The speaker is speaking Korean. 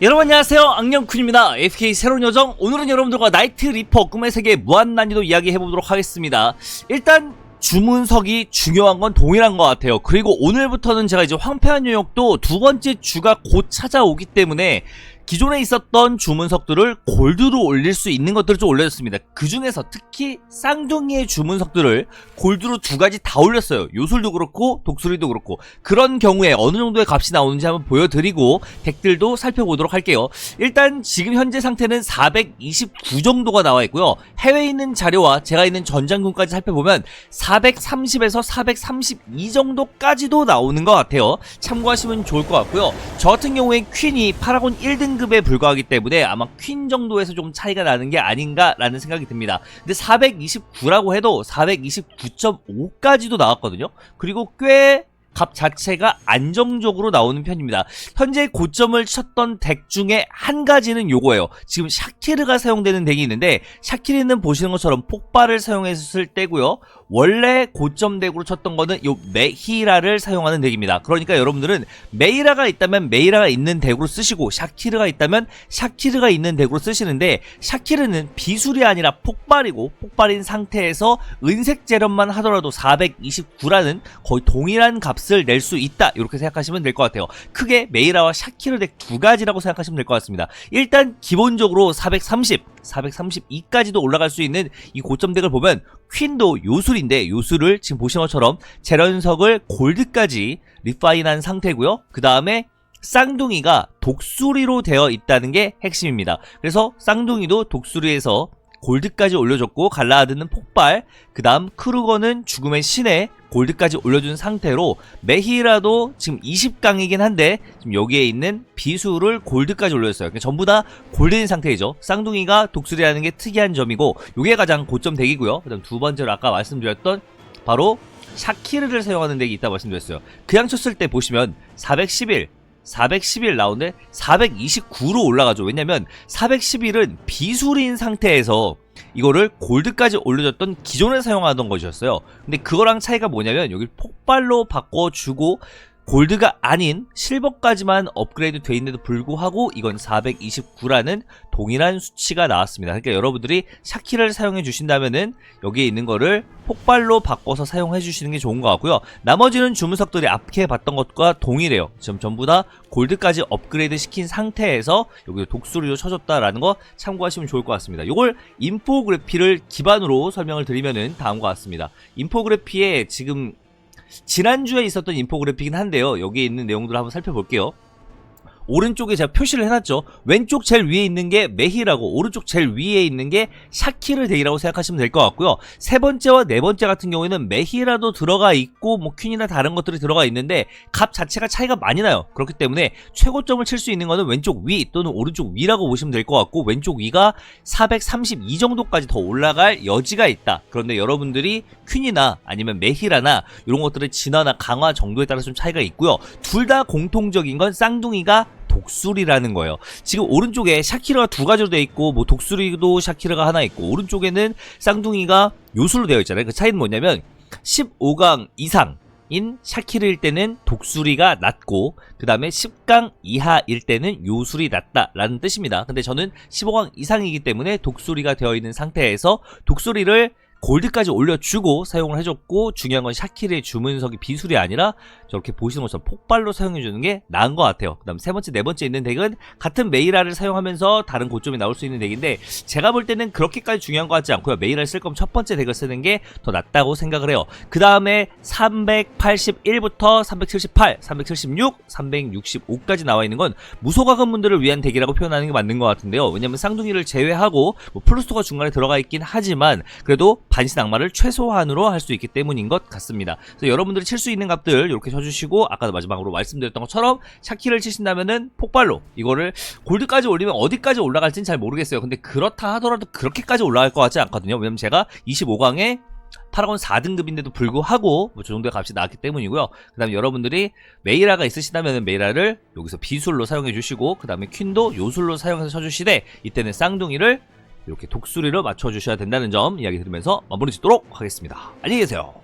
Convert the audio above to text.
여러분 안녕하세요. 악령쿤입니다. FK 새로운 요정. 오늘은 여러분들과 나이트 리퍼 꿈의 세계 무한 난이도 이야기 해보도록 하겠습니다. 일단 주문석이 중요한 건 동일한 것 같아요. 그리고 오늘부터는 제가 이제 황폐한 요역도 두 번째 주가 곧 찾아오기 때문에 기존에 있었던 주문석들을 골드로 올릴 수 있는 것들을 좀 올려줬습니다. 그 중에서 특히 쌍둥이의 주문석들을 골드로 두 가지 다 올렸어요. 요술도 그렇고 독수리도 그렇고 그런 경우에 어느 정도의 값이 나오는지 한번 보여드리고 덱들도 살펴보도록 할게요. 일단 지금 현재 상태는 429 정도가 나와 있고요. 해외에 있는 자료와 제가 있는 전장군까지 살펴보면 430에서 432 정도까지도 나오는 것 같아요. 참고하시면 좋을 것 같고요. 저 같은 경우엔 퀸이 파라곤 1등 급에 불과하기 때문에 아마 퀸 정도에서 좀 차이가 나는 게 아닌가라는 생각이 듭니다. 근데 429라고 해도 429.5까지도 나왔거든요. 그리고 꽤 값 자체가 안정적으로 나오는 편입니다. 현재 고점을 쳤던 덱 중에 한 가지는 요거예요. 지금 샤키르가 사용되는 덱이 있는데 샤키르는 보시는 것처럼 폭발을 사용했을 때고요. 원래 고점 덱으로 쳤던 거는 요 메히라를 사용하는 덱입니다. 그러니까 여러분들은 메이라가 있다면 메이라가 있는 덱으로 쓰시고 샤키르가 있다면 샤키르가 있는 덱으로 쓰시는데 샤키르는 비술이 아니라 폭발이고 폭발인 상태에서 은색 재련만 하더라도 429라는 거의 동일한 값을 낼 수 있다 이렇게 생각하시면 될 것 같아요. 크게 메이라와 샤키르 덱 두 가지라고 생각하시면 될 것 같습니다. 일단 기본적으로 430, 432까지도 올라갈 수 있는 이 고점 덱을 보면 퀸도 요술인데 요술을 지금 보시는 것처럼 재련석을 골드까지 리파인한 상태고요. 그 다음에 쌍둥이가 독수리로 되어 있다는 게 핵심입니다. 그래서 쌍둥이도 독수리에서 골드까지 올려줬고 갈라하드는 폭발 그 다음 크루거는 죽음의 신에 골드까지 올려준 상태로 메히라도 지금 20강이긴 한데 지금 여기에 있는 비수를 골드까지 올렸어요. 그러니까 전부 다 골드인 상태이죠. 쌍둥이가 독수리라는 게 특이한 점이고 이게 가장 고점 덱이고요. 그 다음 두 번째로 아까 말씀드렸던 바로 샤키르를 사용하는 덱이 있다 말씀드렸어요. 그냥 쳤을 때 보시면 411 411 나오는데 429로 올라가죠. 왜냐면 411은 비술인 상태에서 이거를 골드까지 올려줬던 기존에 사용하던 것이었어요. 근데 그거랑 차이가 뭐냐면 여기 폭발로 바꿔주고 골드가 아닌 실버까지만 업그레이드 돼 있는데도 불구하고 이건 429라는 동일한 수치가 나왔습니다. 그러니까 여러분들이 샤키를 사용해 주신다면은 여기에 있는 거를 폭발로 바꿔서 사용해 주시는 게 좋은 것 같고요. 나머지는 주문석들이 앞에 봤던 것과 동일해요. 지금 전부 다 골드까지 업그레이드 시킨 상태에서 여기 독수리로 쳐줬다라는 거 참고하시면 좋을 것 같습니다. 이걸 인포그래피를 기반으로 설명을 드리면은 다음과 같습니다. 인포그래피에 지금 지난주에 있었던 인포그래픽이긴 한데요. 여기에 있는 내용들을 한번 살펴볼게요. 오른쪽에 제가 표시를 해놨죠. 왼쪽 제일 위에 있는 게 메히라고 오른쪽 제일 위에 있는 게 샤키르 데이라고 생각하시면 될 것 같고요. 세 번째와 네 번째 같은 경우에는 메히라도 들어가 있고 뭐 퀸이나 다른 것들이 들어가 있는데 값 자체가 차이가 많이 나요. 그렇기 때문에 최고점을 칠 수 있는 거는 왼쪽 위 또는 오른쪽 위라고 보시면 될 것 같고 왼쪽 위가 432 정도까지 더 올라갈 여지가 있다. 그런데 여러분들이 퀸이나 아니면 메히라나 이런 것들의 진화나 강화 정도에 따라 좀 차이가 있고요. 둘 다 공통적인 건 쌍둥이가 독수리라는 거예요. 지금 오른쪽에 샤키르가 두 가지로 되어 있고 뭐 독수리도 샤키르가 하나 있고 오른쪽에는 쌍둥이가 요술로 되어 있잖아요. 그 차이는 뭐냐면 15강 이상 인 샤키르일 때는 독수리가 낮고 그 다음에 10강 이하일 때는 요술이 낮다라는 뜻입니다. 근데 저는 15강 이상이기 때문에 독수리가 되어 있는 상태에서 독수리를 골드까지 올려주고 사용을 해줬고 중요한 건 샤키르의 주문석이 비술이 아니라 저렇게 보시는 것처럼 폭발로 사용해주는 게 나은 것 같아요. 그 다음 세 번째, 네 번째 있는 덱은 같은 메이라를 사용하면서 다른 고점이 나올 수 있는 덱인데 제가 볼 때는 그렇게까지 중요한 것 같지 않고요. 메이라를 쓸 거면 첫 번째 덱을 쓰는 게 더 낫다고 생각을 해요. 그 다음에 381부터 378, 376, 365까지 나와 있는 건 무소가금 분들을 위한 덱이라고 표현하는 게 맞는 것 같은데요. 왜냐면 쌍둥이를 제외하고 뭐 플루스토가 중간에 들어가 있긴 하지만 그래도 반신 악마를 최소한으로 할 수 있기 때문인 것 같습니다. 그래서 여러분들이 칠 수 있는 값들 이렇게 쳐주시고 아까 마지막으로 말씀드렸던 것처럼 샤키를 치신다면은 폭발로 이거를 골드까지 올리면 어디까지 올라갈지는 잘 모르겠어요. 근데 그렇다 하더라도 그렇게까지 올라갈 것 같지 않거든요. 왜냐면 제가 25강에 파라곤 4등급인데도 불구하고 뭐저 정도의 값이 나왔기 때문이고요. 그 다음에 여러분들이 메이라가 있으시다면 메이라를 여기서 비술로 사용해 주시고 그 다음에 퀸도 요술로 사용해서 쳐주시되 이때는 쌍둥이를 이렇게 독수리로 맞춰주셔야 된다는 점 이야기 드리면서 마무리 짓도록 하겠습니다. 안녕히 계세요.